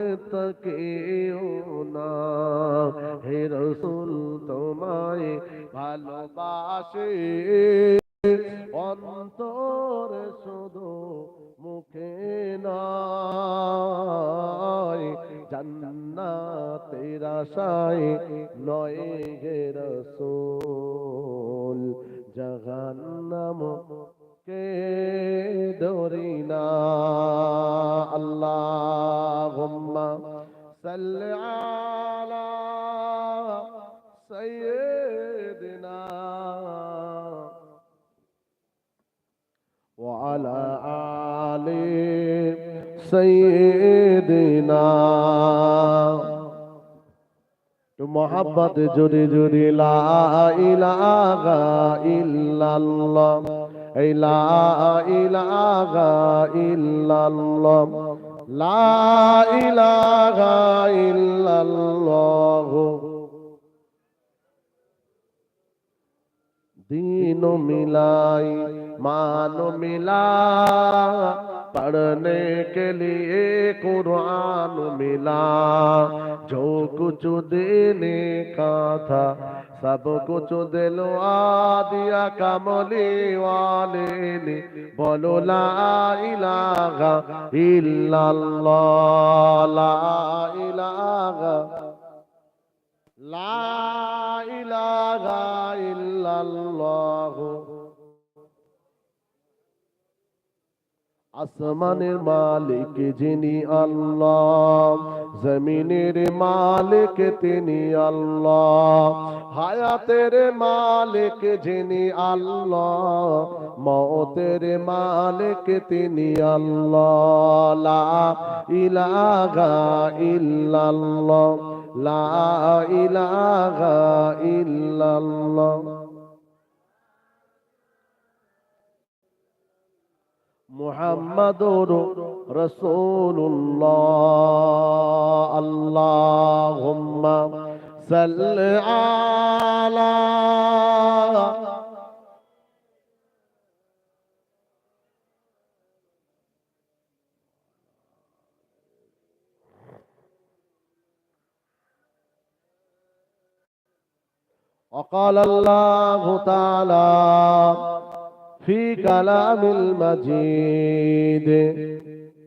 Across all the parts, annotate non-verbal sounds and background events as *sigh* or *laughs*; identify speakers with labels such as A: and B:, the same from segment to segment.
A: তাকেও না। হে রসুল, তোমায় ভালোবাসে। অন্তর শুধু মুখে নয় জান্নাতের আশায় নয় হে রসুল জাহান্নাম কে ধরি না। আল্লাহ সাল্লি আলা সাইয়্যিদিনা ওয়া আলা আলি সাইয়্যিদিনা। মোহাম্মদ জুড়ে জুড়ে লা ইলাহা ইল্লাল্লাহ। লা ইলাহা ইল্লাল্লাহ লা ইলাহা ইল্লাল্লাহ دین ملائی مان ملا پڑھنے کے لیے قرآن ملا جو کچھ دینے کا تھا সবকুছ দিলো আদিয়া কামলি ওয়ালে বলো লা ইলাহা ইল্লাল্লাহ লা ইলাহা। লা ইলাহা ইল্লাল্লাহ। আসমানের মালিক যিনি আল্লাহ, জমিনের মালিক তিনি আল্লাহ, হায়াতের মালিক যিনি আল্লাহ, মৌতের মালিক তিনি আল্লাহ, লা ইলাহা ইল্লাল্লাহ, লা ইলাহা ইল্লাল্লাহ। মুহাম্মাদুর রাসূলুল্লাহ আল্লাহুম্মা সাল্লি আলা وقال الله تعالى في كلام المجيد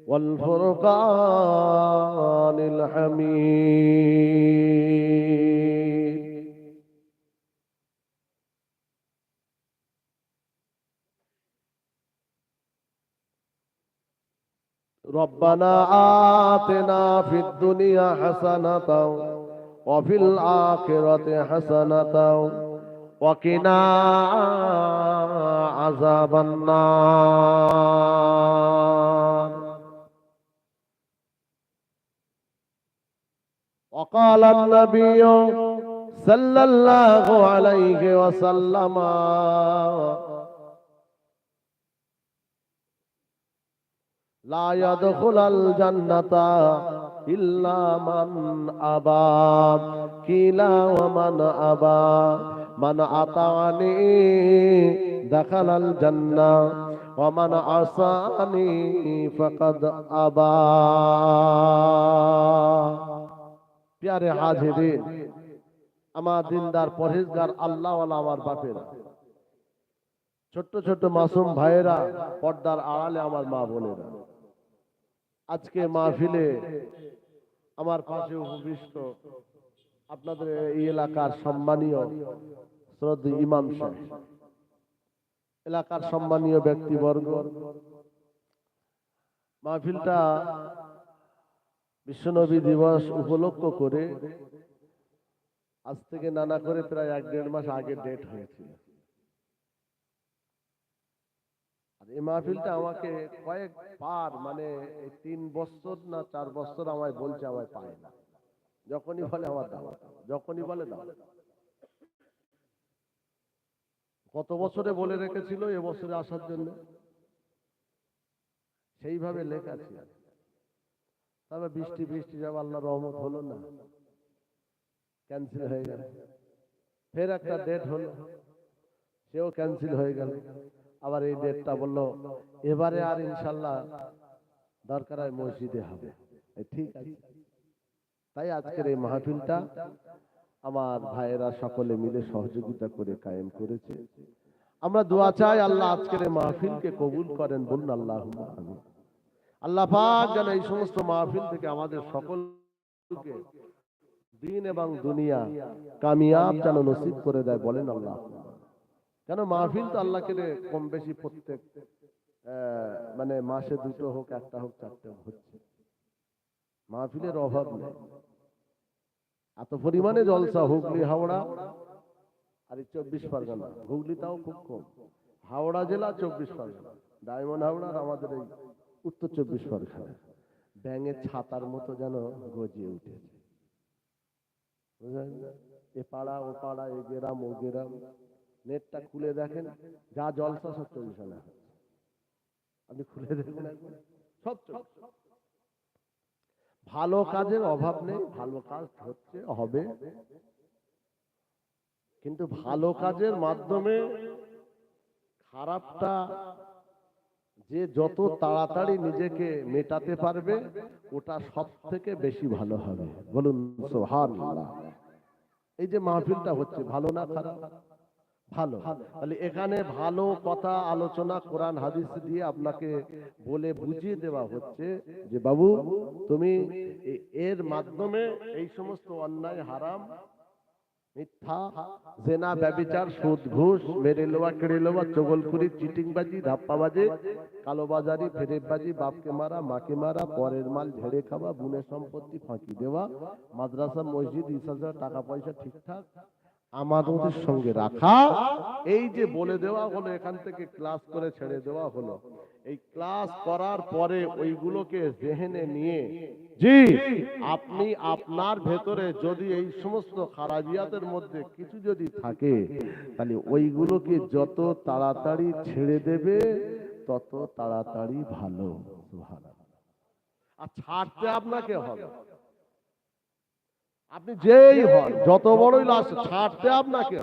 A: والفرقان الحميد. ربنا آتنا في الدنيا حسنة وفي الآخرة حسنة وقنا عذاب النار وقال النبي صلى الله عليه وسلم لا يدخل الجنة إلا من أبى كلا ومن أبى মান আতানি দাখালাল জান্নাহ ওয়া মান আসানি ফাকাদ আবা। প্যারে হাজিরিন, আমার দিনদার পরহেজগার আল্লাহ আমার বাপেরা। ছোট্ট ছোট্ট মাসুম ভাইয়েরা পর্দার আড়ালে আমার মা বোনেরা। আজকে মাহফিলে আমার পাশে উপবিষ্ট আপনাদের এই এলাকার সম্মানীয় শ্রদ্ধ ইমাম এলাকার সম্মানীয় ব্যক্তিবর্গ, মাহফিলটা বিশ্বনবী দিবস উপলক্ষ করে আজ থেকে নানা করে প্রায় এক দেড় মাস আগে ডেট হয়েছিল আর এই মাহফিলটা আমাকে কয়েক বার মানে তিন বছর না চার বছর আমায় বলছে, আমায় পায় না। যখনই বলে আমার দাও যখনই বলে দাও কত বছরে বলে রেখেছিল এবছরে আসার জন্য? সেইভাবে লেখা ছিল তবে বৃষ্টি বৃষ্টি যাবে, আল্লাহ রহমত হলো না। ক্যান্সেল হয়ে গেল। ফের একটা ডেট হলো। সেও ক্যান্সেল হয়ে গেল। আবার এই ডেটটা বলল, এবারে আর ইনশাল্লাহ দরকার হয় মসজিদে হবে। ঠিক আছে। তাই আজকের এই মাহফিলটা আমার ভাইয়েরা সকলে মিলে সহযোগিতা করে কায়েম করেছে। আমরা দোয়া চাই আল্লাহ আজকের এই মাহফিলকে কবুল করেন বলুন আল্লাহ আল্লাহ পাক যেন এই সমস্ত মাহফিল থেকে আমাদের সকলকে দিন এবং দুনিয়া কামিয়াব যেন নসিব করে দেয় বলেন আল্লাহ। কেন মাহফিল তো আল্লাহকে কম বেশি প্রত্যেক মানে মাসে দুটো হোক, একটা হোক, চারটে হোক, হচ্ছে। মাহফিলের অভাব নেই। এত পরিমাণে জলসা হুগলি হাওড়া। আর এই চব্বিশ পরগনা হুগলিটাও খুব কম। হাওড়া জেলা চব্বিশ পরগনা ডায়মন্ড হাওড়া আর আমাদের এই উত্তর চব্বিশ পরগনা। ব্যাঙের ছাতার মতো যেন গজিয়ে উঠেছে। বুঝলেন? এ পাড়া ও পাড়া এ গেরাম ও গেরাম। নেটটা খুলে দেখেন যা জলসা সব না আপনি খুলে দেখুন। সব ভালো কাজের অভাব নেই, ভালো কাজ হচ্ছে, হবে। কিন্তু ভালো কাজের মাধ্যমে খারাপটা যে যত তাড়াতাড়ি নিজেকে মেটাতে পারবে, ওটা সব থেকে বেশি ভালো হবে। বলুন, সুবহানাল্লাহ। এই যে মাহফিলটা হচ্ছে, ভালো না খারাপ? ভালো। তাহলে এখানে ভালো কথা আলোচনা, কোরআন, হাদিস দিয়ে আপনাকে বলে বুঝিয়ে দেওয়া হচ্ছে যে, বাবু, তুমি এর মাধ্যমে এই সমস্ত অন্যায় হারাম মেরে লোয়া কেড়ে চিটিংবাজি, ধাপ্পাবাজি, কালোবাজারি বাপকে মারা পরের মাল খাওয়া সম্পত্তি ফাঁকি দেওয়া, মাদ্রাসা, মসজিদ টাকা পয়সা ঠিকঠাক আমাদের সঙ্গে রাখা। এই যে বলে দেওয়া হলো এখান থেকে ক্লাস করে ছেড়ে দেওয়া হলো। এই ক্লাস করার পরে ওইগুলোকে জেহেনে নিয়ে জি আপনি আপনার ভেতরে যদি এই সমস্ত খারাজিয়াতের মধ্যে কিছু যদি থাকে তাহলে ওইগুলোকে যত তাড়াতাড়ি ছেড়ে দেবে তত তাড়াতাড়ি ভালো। আর ছাড়তে আপনাকে হবে। আপনি যেই হন, যত বড়ই লাশ ছাড়তে আপনাকে,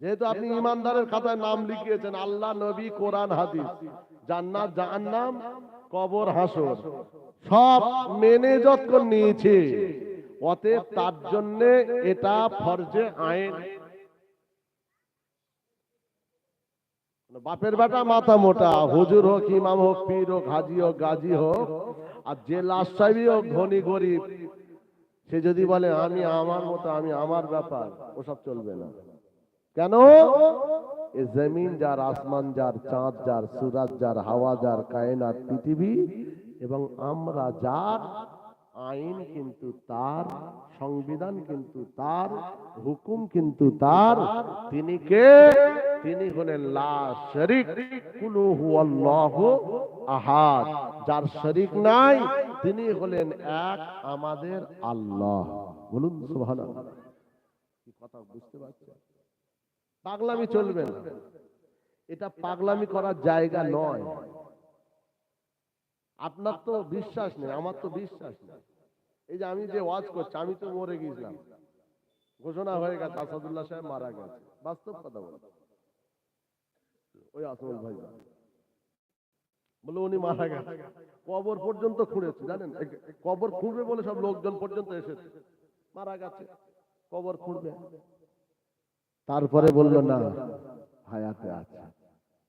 A: যেহেতু আপনি ইমানদারের খাতায় নাম লিখিয়েছেন, আল্লাহ, নবী, কোরআন, হাদিস, জান্নাত, জাহান্নাম, কবর, হাসর, সব মেনে যতক্ষণ নিয়েছে। অতএব তার জন্য এটা ফরজে আইন। বাপের বেটা মাথা মোটা, হুজুর হোক, ইমাম হোক, পীর হোক, হাজি হোক, গাজী হোক, আর যে লাশ সাহেবই হোক, ধনী গরিব সে যদি বলে, আমি আমার মতো, আমি আমার ব্যাপার, ওসব চলবে না। কেন? জমিন যার আসমান, যার চাঁদ, যার সুরাজ, যার হাওয়া, যার কায়নার পৃথিবী এবং আমরা যার আইন কিন্তু তার সংবিধান কিন্তু তার হুকুম কিন্তু তার। তিনি কে? তিনি হলেন আহাদ। যার শরিক নাই তিনি হলেন এক আমাদের আল্লাহ। বলুন কি কথা বুঝতে পারছেন? পাগলামি চলবে না। এটা পাগলামি করার জায়গা নয়। আপনার তো বিশ্বাস নেই আমার তো বিশ্বাস নেই। এই যে আমি যে ওয়াজ করছি আমি তো মরে গিয়েছিলাম ঘোষণা হয়ে গেছে আসাদুল্লাহ সাহেব মারা গেছে। বাস্তব কথা বল। ওই আসমল ভাই বলে উনি মারা গেছে। কবর পর্যন্ত খুঁড়েছে জানেন? কবর খুঁড়বে বলে সব লোকজন পর্যন্ত এসেছে। মারা গেছে কবর খুঁড়বে। তারপরে বলল না হায়াতে আছে।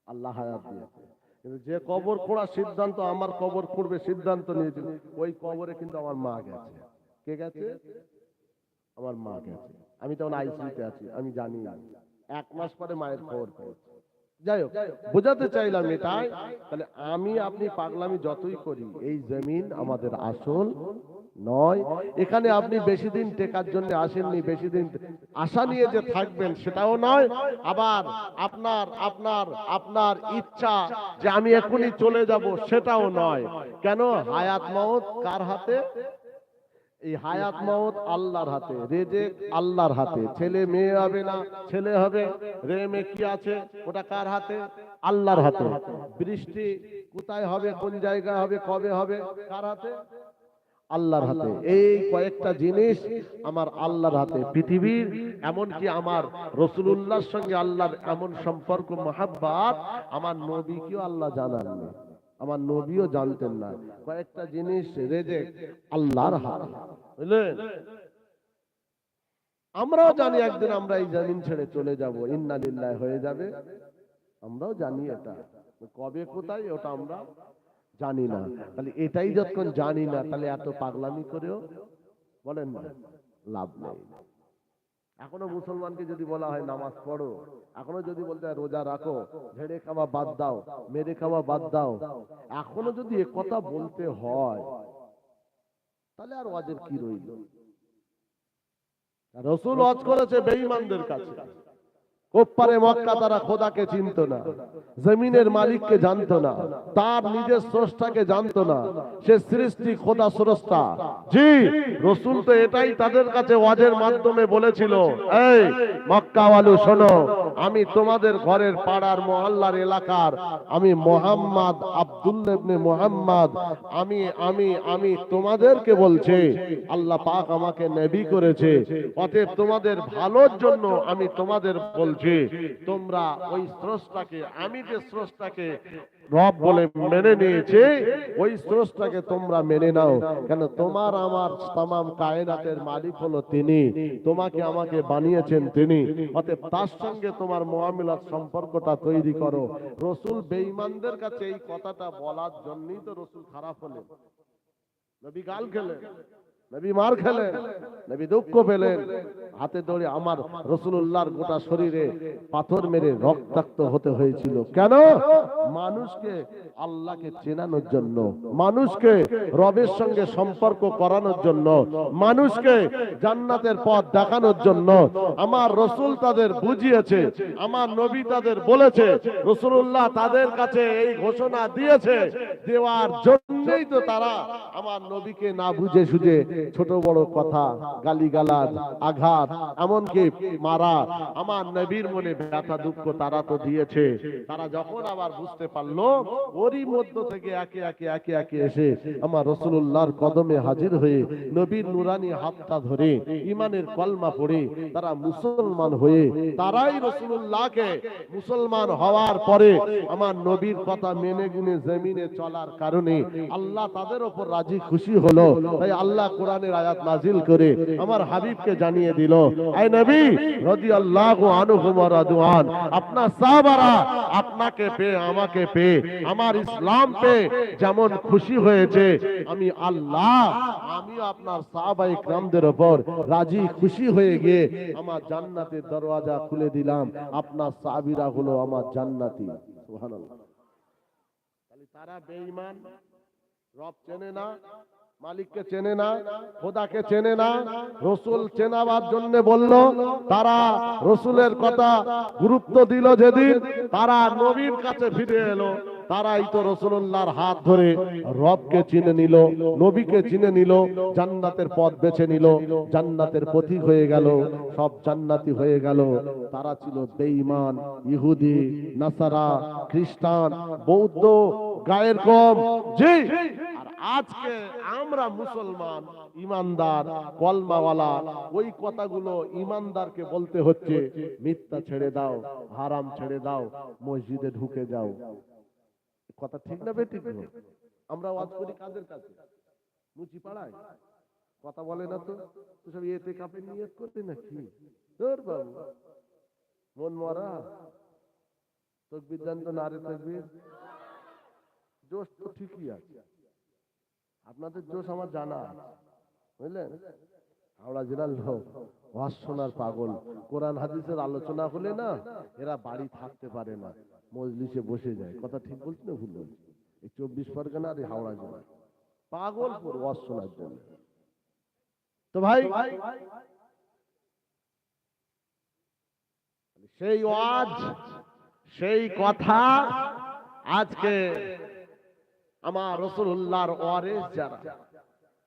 A: আল্লাহ হায়াত দিয়েছে। যে কবর খোঁড়ার সিদ্ধান্ত, আমার কবর খুঁড়বে সিদ্ধান্ত নিয়েছিল ওই কবরে কিন্তু আমার মা গেছে। কে গেছে? আমার মা গেছে। আমি তখন আইসিউতে আছি, আমি জানি। না এক মাস পরে মায়ের খবর পেয়েছি। যাই হোক, বোঝাতে চাইলাম এটাই। তাহলে আমি, আপনি পাগলামি যতই করি, এই জমিন আমাদের আসল নয়, এখানে আপনি বেশি দিন টেকার জন্য আসেননি, বেশি দিন আশা নিয়ে যে থাকবেন সেটাও নয়, আবার আপনার আপনার আপনার ইচ্ছা যে আমি এখনই চলে যাব সেটাও নয়। কেন? হায়াত মত কার হাতে? এই হায়াত মত আল্লাহর হাতে, রেজেক আল্লাহর হাতে। ছেলে মেয়ে হবে না, ছেলে হবে, রে মেয়ে কি আছে? ওটা কার হাতে? আল্লাহর হাতে। বৃষ্টি কোথায় হবে, কোন জায়গায় হবে, কবে হবে, কার হাতে? আল্লাহর হাতে। এই কয়েকটা জিনিস আমার আল্লাহর হাতে। পৃথিবীর এমনকি আমার রসুলুল্লাহর সঙ্গে আল্লাহর এমন সম্পর্ক মহাব্বাত আমার নবীকেও আল্লাহ জানাননি আমার নবীও জানতেন না। কয়েকটা জিনিস রেজে আল্লাহর হাত। বুঝলেন? আমরাও জানি একদিন আমরা এই জমিন ছেড়ে চলে যাব। ইন্নালিল্লাহ হয়ে যাবে। আমরাও জানি এটা। কবে কোথায় ওটা আমরা জানি না। তাহলে এটাই যতক্ষণ জানি না তাহলে এত পাগলামি করেও বলেন না। লাভ নেই। এখনও মুসলমানকে যদি বলা হয় নামাজ পড়ো এখনও যদি বলতে হয় রোজা রাখো ঝেড়ে খাওয়া বাদ দাও মেরে খাওয়া বাদ দাও। এখনও যদি কথা বলতে হয় তাহলে আর ওয়াজের কি রইল? রসুল ওয়াজ করেছে বেঈমানদের কাছে। ওপারে মক্কা তারা খোদাকে চিনত না জমিনের মালিককে জানতো না। তার নিজের স্রষ্টাকে জানতো না সে সৃষ্টি খোদা স্রষ্টা। জি রসুল তো এটাই তাদের কাছে ওয়াজের মাধ্যমে বলেছিল এই মক্কাওয়ালু শোনো আমি তোমাদের ঘরের পাড়ার মহল্লার এলাকার আমি মোহাম্মদ আব্দুল্লাহ ইবনে মোহাম্মদ আমি আমি আমি তোমাদেরকে বলছি আল্লাহ পাক আমাকে নবী করেছে। অতএব তোমাদের ভালোর জন্য আমি তোমাদের বলছি। তোমরা ওই স্রষ্টাকে, আমি যে স্রষ্টাকে রব বলে মেনে নিয়েছে, ওই স্রষ্টাকে তোমরা মেনে নাও। কেন তোমার আমার তামাম কায়নাতের মালিক হলো তিনি, তোমাকে আমাকে বানিয়েছেন তিনি। অতএব তার সঙ্গে তোমার মোয়ামিলাত সম্পর্কটা তৈরি করো। রসুল বেঈমানদের কাছে এই কথাটা বলার জন্যই তো রসুল খারাপ হলেন। নবী গাল খেলেন। নবী মার খেলেন, নবী দুঃখ পেলেন। হাতে ধরে আমার রসুল্লাহর গোটা শরীরে পাথর মেরে রক্তাক্ত হতে হয়েছিল। কেন? মানুষকে আল্লাহকে চেনানোর জন্য, মানুষকে রবের সঙ্গে সম্পর্ক করানোর জন্য, মানুষকে জান্নাতের পথ দেখানোর জন্য। আমার রসুল তাদের বুঝিয়েছে, আমার নবী তাদের বলেছে রসুল্লাহ তাদের কাছে এই ঘোষণা দিয়েছে, দেওয়ার জন্যই তো তারা আমার নবীকে না বুঝে সুঝে ছোট বড় কথা, গালিগালাজ, আঘাত, এমনকি মারা। আমার নবীর মনে ব্যথা, দুঃখ তারা তো দিয়েছে। তারা যখন আবার বুঝতে পারল, ওরই মধ্য থেকে একে একে একে একে এসে আমার রসুল্লাহর কদমে হাজির হয়ে নবীর নুরানি হাতটা ধরে ইমানের কলমা পড়ে তারা মুসলমান হয়ে, তারাই রসুল্লাহকে মুসলমান হওয়ার পরে আমার নবীর কথা মেনে গুনে জমিনে চলার কারণে আল্লাহ তাদের ওপর রাজি খুশি হলো। তাই আল্লাহ কোরআনের আয়াত নাজিল করে আমার হাবিবকে জানিয়ে দিল আই নবী, রাদিয়াল্লাহু আনহু ওয়া রাদওয়ান, আপনার সাহাবারা আপনাকে পে আমাকে পে আমার ইসলাম পে যেমন খুশি হয়েছে, আমি আল্লাহ, আমি আপনার সাহাবা ইকরামদের উপর রাজি, খুশি হয়ে গিয়ে আমার জান্নাতের দরজা খুলে দিলাম। আপনার সাহাবীরা হলো আমার জান্নাতি। সুবহানাল্লাহ। তারা বেঈমান, রব চেনে না মালিককে চেনে না খোদাকে চেনে না রসুল চেনাবার জন্য বলল তারা রসুলের কথা গুরুত্ব দিল যেদিন তারা নবীর কাছে ফিরে এলো। তারাই তো রসুল্লাহর হাত ধরে রবকে চিনে নিল, নবীকে চিনে নিল, জান্নাতের পথ বেছে নিল, জান্নাতের পথিক হয়ে গেল, সব জান্নাতি হয়ে গেল। তারা ছিল বেঈমান, ইহুদি, নাসারা, খ্রিস্টান, বৌদ্ধ, গায়ের কম, জি। আজকে আমরা মুসলমান, ইমানদার, কলমাওয়ালা, ওই কথাগুলো ইমানদারকে বলতে হচ্ছে, মিথ্যা ছেড়ে দাও, হারাম ছেড়ে দাও, মসজিদে ঢুকে যাও। কথা ঠিক না বেঠিক? আমরা ওয়াজ করি কাদের কাছে? মুচি পাড়ায়? কথা বলে না তো? তো সব এতে কাপে নিয়ত করতে নাকি? তোর বাবু। মন মরা। তকবির জান তো নারে তকবির? জোশ তো ঠিকই আছে। আপনাদের জোশ আমার জানা। আছে বুঝলেন? হাওড়া জেলার লোক ওয়াজ শোনার পাগল। কোরআন হাদিসের আলোচনা হলে না এরা বাড়ি থাকতে পারে না। মজলিসে বসে যায়। কথা ঠিক বলছি না ভুল বলছি? এই চব্বিশ পরগনা আর হাওড়া জেলা। পাগল ওয়াজ শোনার জন্য। তো ভাই, সেই ওয়াজ, সেই কথা আজকে আমার রসুল্লাহর ওয়ারেস যারা,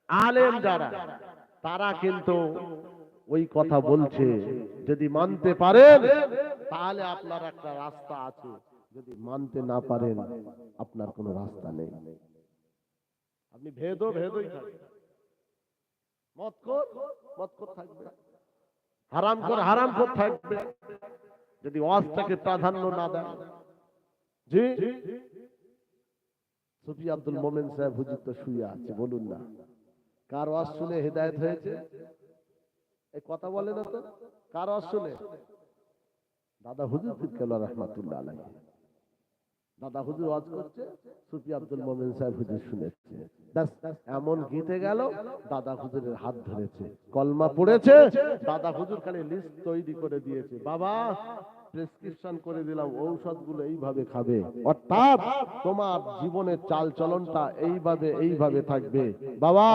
A: আলেম যারা, তারা কিন্তু ওই কথা বলছে। যদি মানতে পারেন, তাহলে আপনার একটা রাস্তা আছে। যদি মানতে না পারেন, আপনার কোনো রাস্তা নেই। আপনি ভেদও ভেদই থাকবে মত কর মত কর থাকবে। হারাম কর হারাম কর থাকবে। যদি ওয়াজটাকে প্রাধান্য না জি সুফি আব্দুল মোমেন সাহেব হুজুর তো শুয়ে আছে, বলুন না। কার ওয়াজ শুনে হেদায়েত হয়েছে? এই কথা বলে না তো। কার ওয়াজ শুনে? দাদা হুজুর ফিরকাল রহমাতুল্লাহ আলাইহি। দাদা হুজুর ওয়াজ করছে, সুফি আব্দুল মোমেন সাহেব হুজুর শুনেছে। ব্যাস, এমন গীতে গেল, দাদা হুজুরের হাত ধরেছে, কলমা পড়েছে, দাদা হুজুর খালি লিস্ট তৈরি করে দিয়েছে। বাবা প্রেসক্রিপশন করে দিলাম, ঔষধগুলো এইভাবে খাবে। অর্থাৎ তোমার জীবনের চাল চলনটা এইভাবে এইভাবে থাকবে। বাবা,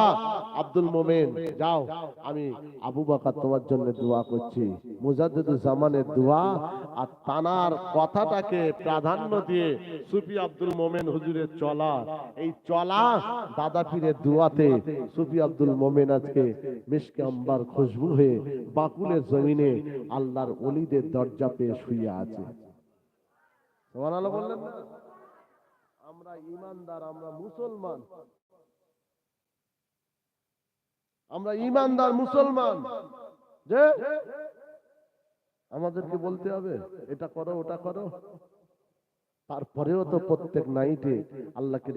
A: আব্দুল মোমেন, যাও, আমি আবু বকর তোমার জন্য দোয়া করছি। মুজাদ্দিদুল জামানের দোয়া আর তানার কথাটাকে প্রাধান্য দিয়ে সুফি আব্দুল মোমেন হুজুরের চলা। এই চলা দাদা পীরের দোয়াতে সুফি আব্দুল মোমেন আজকে মিশকে আম্বার খুশবু হয়ে বাকুলের জমিনে আল্লাহর অলিদের দরজা পেয়ে শুয়ে আছে। সুবহানাল্লাহ বললেন না আমরা ইমানদার, আমরা মুসলমান। আমরা ইমানদার মুসলমান। যে, আমাদেরকে বলতে হবে, এটা করো, ওটা করো। তারপরেও তো প্রত্যেক নাইটে আল্লাহকে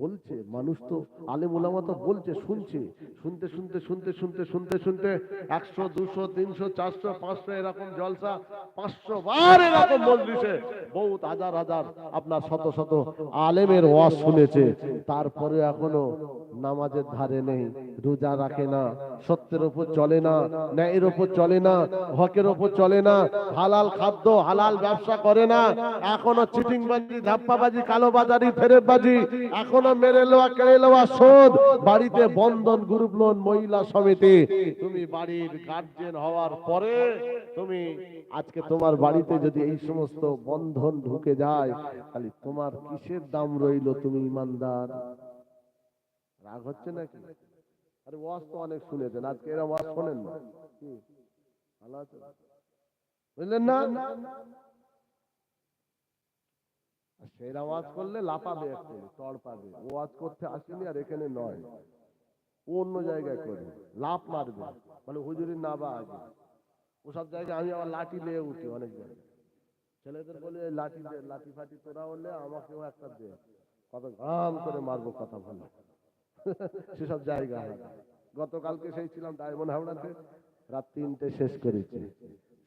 A: বলছে মানুষ তো আলেম উলামা তো বলছে শুনছে। শুনতে শুনতে শুনতে শুনতে শুনতে শুনতে একশো দুশো তিনশো চারশো পাঁচশো এরকম জলসা পাঁচশো বার এরকম মজলিসে বহুত হাজার হাজার আপনার শত শত আলেমের ওয়াজ শুনেছে। তারপরে এখনও নামাজের ধারে নেই রোজা রাখে না সত্যের ওপর চলে না ন্যায়ের ওপর চলে না হকের ওপর চলে না হালাল খাদ্য হালাল ব্যবসা করে না এখনও ধাপ্পাবাজি, কালোবাজারি ফেরেবাজি এখনও মেরে কেড়ে বাড়িতে বন্ধন, গ্রুপ লোন, মহিলা সমিতি। তুমি বাড়ির গার্জেন হওয়ার পরে তুমি আজকে তোমার বাড়িতে যদি এই সমস্ত বন্ধন ঢুকে যায় খালি তোমার কিসের দাম রইল তুমি ইমানদার? রাগ হচ্ছে নাকি? আরে ওয়াজ তো অনেক শুনেছেন, আজকে এরা ওয়াজ শোনেন না। বুঝলেন না? আর সেরা ওয়াজ করলে লাপাবে একটু তড় পাবে ওয়াজ করতে আসেনি আর এখানে নয়। ও অন্য জায়গায় করে লাভ মারবে। মানে হুজুরির না বা আগে। ওসব জায়গায় আমি আবার লাঠি নিয়ে উঠি অনেক জায়গায়। ছেলেদের বলে, লাঠি দে, লাঠি ফাটি তোরা হলে আমাকেও একটা দে। কত ঘাম করে মারবো কথা বলে। *laughs* সেসব জায়গা হয় গতকালকে সেই ছিলাম ডায়মন্ড হাওড়াতে। রাত তিনটে শেষ করেছি।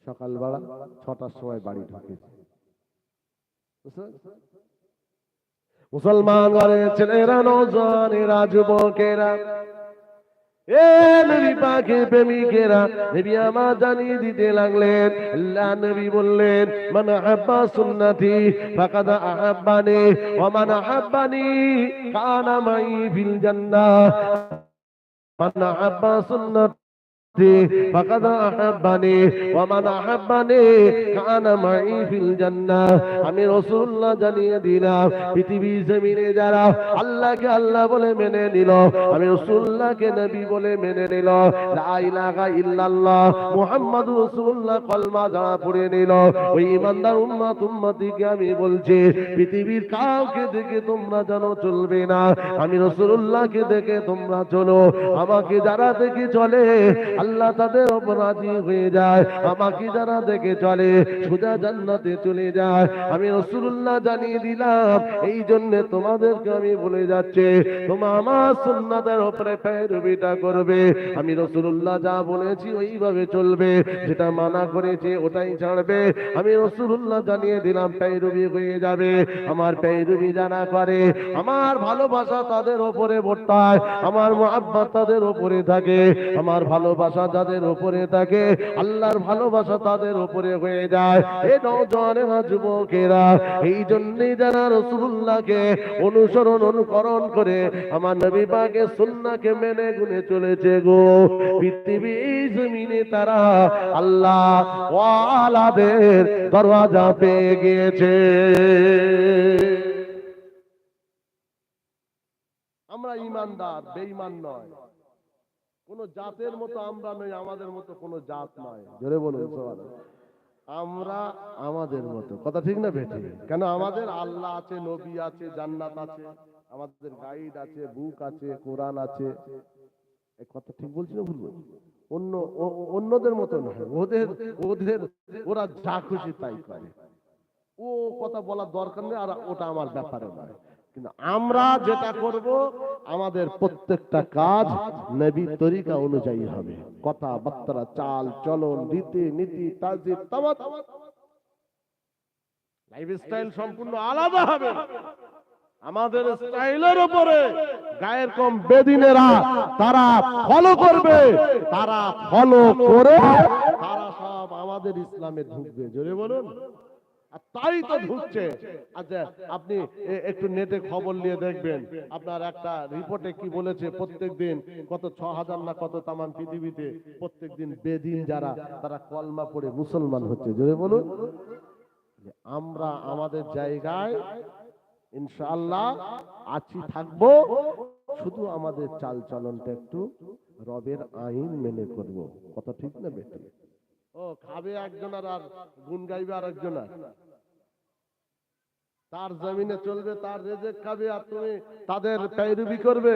A: সকালবেলা ছটার সময় বাড়ি ঢুকেছি। মুসলমান ঘরের ছেলেরা নৌজনেরা যুবকেরা, এ নবী প্রেমিকেরা, নবী আমার দিতে লাগলেন, আল্লাহ নবী বললেন, মান আহাব্বা সুন্নতি, ফাকাদ আহাব্বানি, ওয়া মান আহাব্বানি কানা মাই ফিল জান্নাহ। মান ফাকাদ আহাব্বানি ওয়া মান আহাব্বানি কানা মাই ফিল জান্নাহ আমি রাসূলুল্লাহ জানিয়ে দিলাম, পৃথিবী জমিনে যারা আল্লাহকে আল্লাহ বলে মেনে নিল, আমি রাসূলুল্লাহকে নবী বলে মেনে নিল, লা ইলাহা ইল্লাল্লাহ, মুহাম্মাদুর রাসূলুল্লাহ কলমা যারা পড়ে নিল, ওই ইমানদার উম্মত উম্মতিকে আমি বলছি, পৃথিবীর কাউকে দেখে তোমরা যেন চলবে না, আমি রাসূলুল্লাহকে দেখে তোমরা চলো, আমাকে যারা দেখে চলে, আল্লাহ তাদের ওপর রাজি হয়ে যায়। আমাকে যারা দেখে চলে, সোজা জান্নাতে চলে যায়। আমি রসুল্লাহ জানিয়ে দিলাম এই জন্য তোমাদেরকে আমি বলে যাচ্ছে, তোমার আমার সুন্নাতের উপরে ফেরবিটা করবে। আমি রসুল্লাহ যা বলেছি ওইভাবে চলবে, যেটা মানা করেছে ওটাই ছাড়বে। আমি রসুল্লাহ জানিয়ে দিলাম পেরুবি হয়ে যাবে। আমার পেরুবি জানা করে, আমার ভালোবাসা তাদের ওপরে বর্তায়, আমার মহাব্বত তাদের ওপরে থাকে। আমার ভালোবাসা যাদের ওপরে থাকে, আল্লাহর ভালোবাসা তাদের ওপরে হয়ে যায়। এ নজনেরা যুবকেরা, এই জন্যই যারা রসুল্লাহকে অনুসরণ, অনুকরণ করে, আমার নবী পাকে সুন্নাকে মেনে গুনে চলেছে গো। পৃথিবী জমিনে তারা আল্লাহ ওয়ালাদের দরওয়াজা পেয়ে গিয়েছে। আমরা ইমানদার, বেঈমান নয়। কোন জাতের মতো আমরা নই, আমাদের মতো কোন জাত নয় ধরে বলুন আমরা আমাদের মতো। কথা ঠিক না বেঠি কেন আমাদের আল্লাহ আছে, নবী আছে, জান্নাত আছে, আমাদের গাইড আছে, বুক আছে, কোরআন আছে। কথা ঠিক বলছি না ভুল? অন্য অন্যদের মতো নয়। ওদের ওদের, ওরা যা খুশি তাই করে। ও কথা বলার দরকার নেই আর ওটা আমার ব্যাপারে নয়। কিন্তু আমরা যেটা করব, আমাদের প্রত্যেকটা কাজ নবী তরিকা অনুযায়ী হবে। কথা, বার্তা, চাল, চলন, রীতি, নীতি, তাজিব, তামাত। লাইফস্টাইল সম্পূর্ণ আলাদা হবে। আমাদের স্টাইলের উপরে গায়ের কম বেদিনেরা তারা ফলো করবে, তারা ফলো করে, তারা সব আমাদের ইসলামে ঢুকবে। জোরে বলুন। আর তাই তো ঢুকছে আচ্ছা আপনি এ- একটু নেটে খবর নিয়ে দেখবেন। আপনার একটা রিপোর্টে কি বলেছে? প্রত্যেক দিন কত ছ হাজার না কত তামান পৃথিবীতে প্রত্যেক দিন বেদিন যারা তারা কলমা পড়ে মুসলমান হচ্ছে। জোরে বলুন। আমরা আমাদের জায়গায় ইনশাআল্লাহ আছি থাকব। শুধু আমাদের চাল চলনটা একটু রবের আইন মেনে করব। কথা ঠিক না বেটি? ও, খাবে একজন আর গুন গাইবে আর। একজনের তার জমিনে চলবে, তার রেজেক খাবে, আর তুমি তাদের পেরুবি করবে।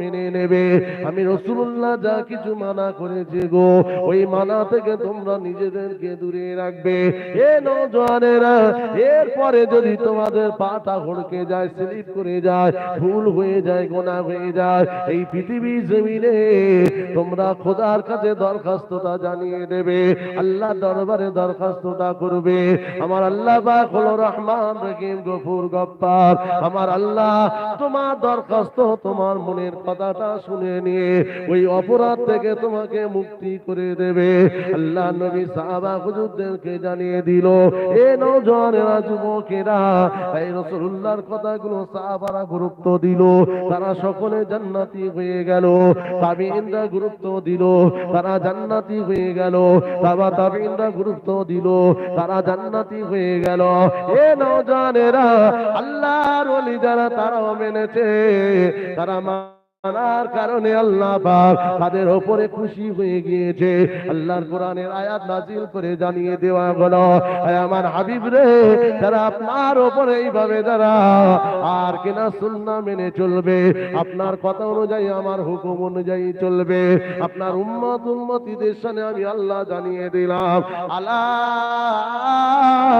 A: মেনে নেবে। আমি রসুল্লাহ যা কিছু মানা করেছে গো, ওই মানা থেকে তোমরা নিজেদেরকে দূরে রাখবে। এ নজওয়ানেরা এরপরে যদি তোমাদের পাটা হড়কে যায়, স্লিপ করে যায়, ভুল হয়ে যায়, গোনা হয়ে যায়, এই পৃথিবী জমিনে তোমরা খোদার কাছে দরখাস্তটা জানিয়ে দেবে, আল্লাহ দরবারে দরখাস্তটা করবে। আমার আল্লাহ পাক হলো রহমান, রহিম, গফুর গপ্পার আমার আল্লাহ, তোমার দরখাস্ত তোমার মনের কথাটা শুনে নিয়ে ওই অপরাধ থেকে তোমাকে মুক্তি করে দেবে। আল্লাহ নবী সাহাবা হুজুরদেরকে জানিয়ে দিল, এ নওজওয়ানেরা যুবকেরা, এই রাসূলুল্লাহর কথাগুলো সাহাবারা গুরুত্ব দিল। তারা সকলে জান্নাতি হয়ে গেল। তাবিইনরা গুরুত্ব দিল। তারা জান্নাতি হয়ে গেল। তাবা তাবিইনরা গুরুত্ব দিল। তারা জান্নাতি হয়ে গেল। এ নওজওয়ানেরা আল্লাহর ওলি যারা তারাও মেনেছে। তারা কারণে আল্লাহ তাদের খুশি হয়ে গিয়েছে। আল্লাহর কোরআনের আয়াত নাজিল করে জানিয়ে দেওয়া আমার হাবিব রে আপনার এইভাবে আর কিনা সুন্না মেনে চলবে, আপনার কথা অনুযায়ী, আমার হুকুম অনুযায়ী চলবে, আপনার উম্মত উম্মতিদের সামনে আমি আল্লাহ জানিয়ে দিলাম। আল্লাহ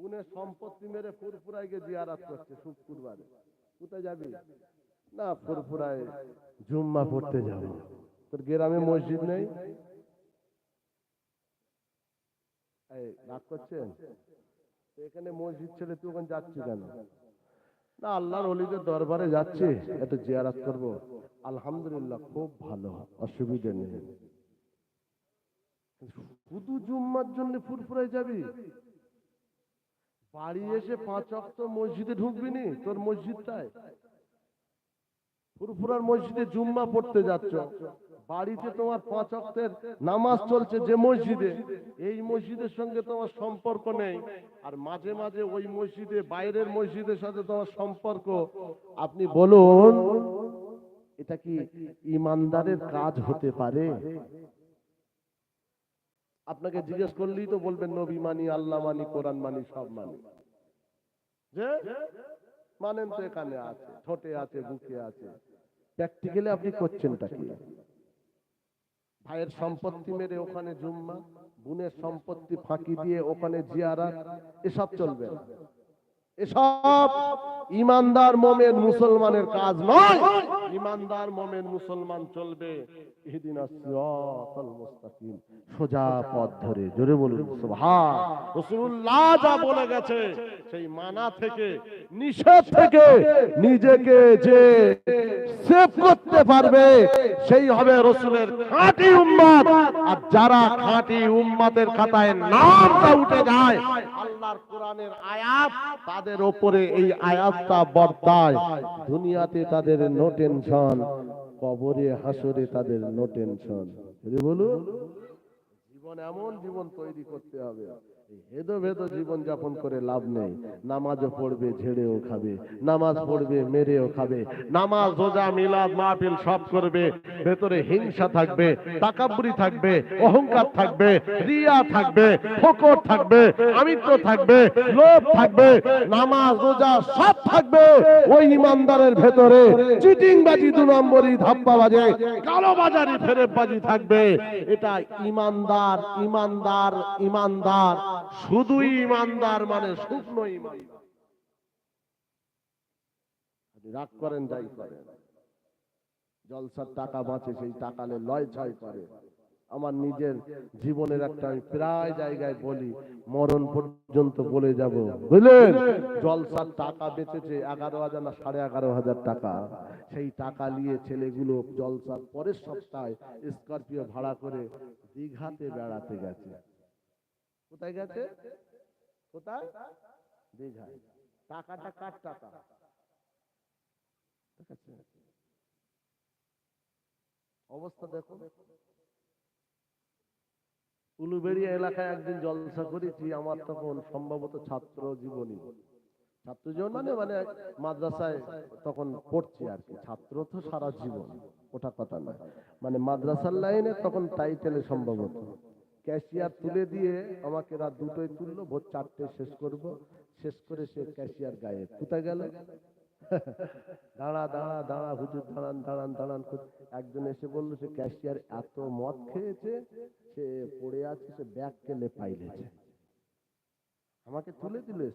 A: বুনের সম্পত্তি মেরে ফুরফুরাই গিয়ে জিয়ারাত করছে শুক্রবারে কোথায় যাবি? না, ফুরফুরায় জুম্মা পড়তে যাব। তোর গ্রামে মসজিদ নেই? এখানে মসজিদ ছেড়ে তুই ওখানে যাচ্ছি কেন? না, আল্লাহর অলিদের দরবারে যাচ্ছি একটু জিয়ারাত করব। আলহামদুলিল্লাহ, খুব ভালো, অসুবিধে নেই। শুধু জুম্মার জন্য ফুরফুরাই যাবি? বাড়ি এসে পাঁচ অক্ত মসজিদে ঢুকবি তোর মসজিদটায় ফুরফুরার মসজিদে জুম্মা পড়তে যাচ্ছ। বাড়িতে তোমার পাঁচ অক্তের নামাজ চলছে যে মসজিদে। এই মসজিদের সঙ্গে তোমার সম্পর্ক নেই। আর মাঝে মাঝে ওই মসজিদে, বাইরের মসজিদের সাথে তোমার সম্পর্ক। আপনি বলুন, এটা কি ইমানদারের কাজ হতে পারে? আপনাকে জিজ্ঞেস করলেই তো বলবেন, নবী মানি, আল্লাহ মানি, কোরআন মানি, সব মানি। যে? মানেন তো এখানে আছে, ঠোঁটে আছে, বুকে আছে। প্র্যাকটিক্যালি আপনি করছেনটা কি? ভাইয়ের সম্পত্তি মেরে ওখানে জুম্মা, বোনের সম্পত্তি ফাঁকি দিয়ে ওখানে জিয়ারা, এসব চলবে এসব ইমানদার মোমেন মুসলমানের কাজ নয়। ইমানদার মোমেন মুসলমান চলবে। সোজা পথ ধরে। জোরে বলুন, সুবহান। যা বলে গেছে, সেই মানা থেকে, নিষেধ থেকে নিজেকে যে সেভ করতে পারবে, সেই হবে রসুলের খাঁটি উম্মত। আর যারা খাঁটি উম্মতের খাতায় নামটা উঠে যায়, আল্লাহর কোরআনের আয়াত, তাদের ওপরে এই আয়াতটা বর্তায় দুনিয়াতে তাদের নো টেনশন কবরে, হাসরে তাদের নো টেনশন বলুন, জীবন এমন জীবন তৈরি করতে হবে। জীবন যাপন করে লাভ নেই। নামাজও পড়বে, ঝেড়েও খাবে। নামাজ পড়বে, মেরেও খাবে। নামাজ, রোজা, মিলাদ, মাহফিল সব করবে। ভেতরে হিংসা থাকবে, তাকাবুরি থাকবে, অহংকার থাকবে, রিয়া থাকবে, ফকর থাকবে, আমিত্ব থাকবে, লোভ থাকবে, নামাজ, রোজা সব থাকবে। ওই ইমানদারের ভেতরে চিটিং বাজি দু নম্বরই ধাপ্পা বাজে, কালো বাজারি ফেরে বাজি থাকবে। এটা ইমানদার ইমানদার ইমানদার। শুধুই ইমানদার মানে শুকনো ইমানদার রাগ করেন, যাই করেন। জলসার টাকা বাঁচে, সেই টাকালে লয় ছয় করে। আমার নিজের জীবনের একটা আমি প্রায় জায়গায় বলি, মরণ পর্যন্ত বলে যাব। বুঝলেন? জলসার টাকা বেঁচেছে এগারো হাজার না সাড়ে এগারো হাজার টাকা। সেই টাকা নিয়ে ছেলেগুলো জলসার পরের সপ্তাহে স্করপিও ভাড়া করে দীঘাতে বেড়াতে গেছে। কোথায় গেছে? কোথায়? দীঘায়। টাকাটা কার টাকা? অবস্থা দেখো উলুবেড়িয়া এলাকায় একদিন জলসা করেছি, আমার তখন সম্ভবত ছাত্র জীবনী। ছাত্র জীবন মানে মানে মাদ্রাসায় তখন পড়ছি আর কি। ছাত্র তো সারা জীবন, ওটা কথা না মানে মাদ্রাসার লাইনে তখন টাইটেলে সম্ভবত। ক্যাশিয়ার তুলে দিয়ে আমাকে রাত দুটোয় তুললো, ভোর চারটে শেষ করব। শেষ করে সে ক্যাশিয়ার গায়ে কোথায় গেল। *laughs* দাঁড়া দাঁড়া দাঁড়া, হুজুর, দাঁড়ান দাঁড়ান দাঁড়ান একজন এসে বলল, সে ক্যাশিয়ার এত মদ খেয়েছে, সে পড়ে আছে, সে ব্যাগ কেলে পাইলেছে আমাকে তুলে দিলে